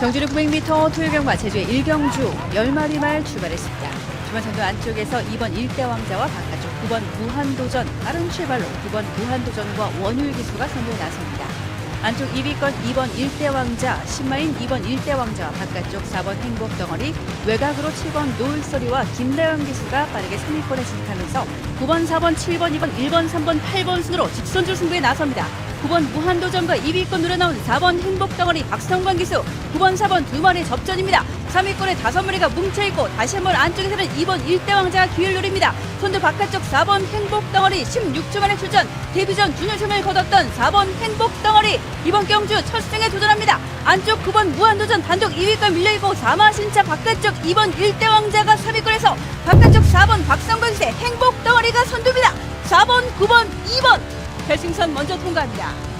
경주는 900m 토요병과 제주의 일경주 10마리 말 출발했습니다. 주변선도 안쪽에서 2번 일대 왕자와 바깥쪽 9번 무한도전 빠른 출발로 9번 무한도전과 원율 기수가 선두에 나섭니다. 안쪽 2위권 2번 일대 왕자, 신마인 2번 일대 왕자와 바깥쪽 4번 행복덩어리, 외곽으로 7번 노을소리와 김다영 기수가 빠르게 3위권에 진입하면서 9번, 4번, 7번, 2번, 1번, 3번, 8번 순으로 직선줄 승부에 나섭니다. 9번 무한도전과 2위권 노려 나온 4번 행복덩어리 박성광 기수, 9번, 4번 두 마리 접전입니다. 3위권에 다섯 마리가 뭉쳐있고 다시 한번 안쪽에서는 2번 일대 왕자가 기회를 노립니다. 선두 바깥쪽 4번 행복덩어리 16주 만에 출전 데뷔전 준우승을 거뒀던 4번 행복덩어리 이번 경주 첫 승에 도전합니다. 안쪽 9번 무한도전 단독 2위권 밀려있고 4마 신차 바깥쪽 2번 일대 왕자가 3위권에서 바깥쪽 4번 박성광세 행복덩어리가 선두입니다. 4번, 9번, 2번 결승선 먼저 통과합니다.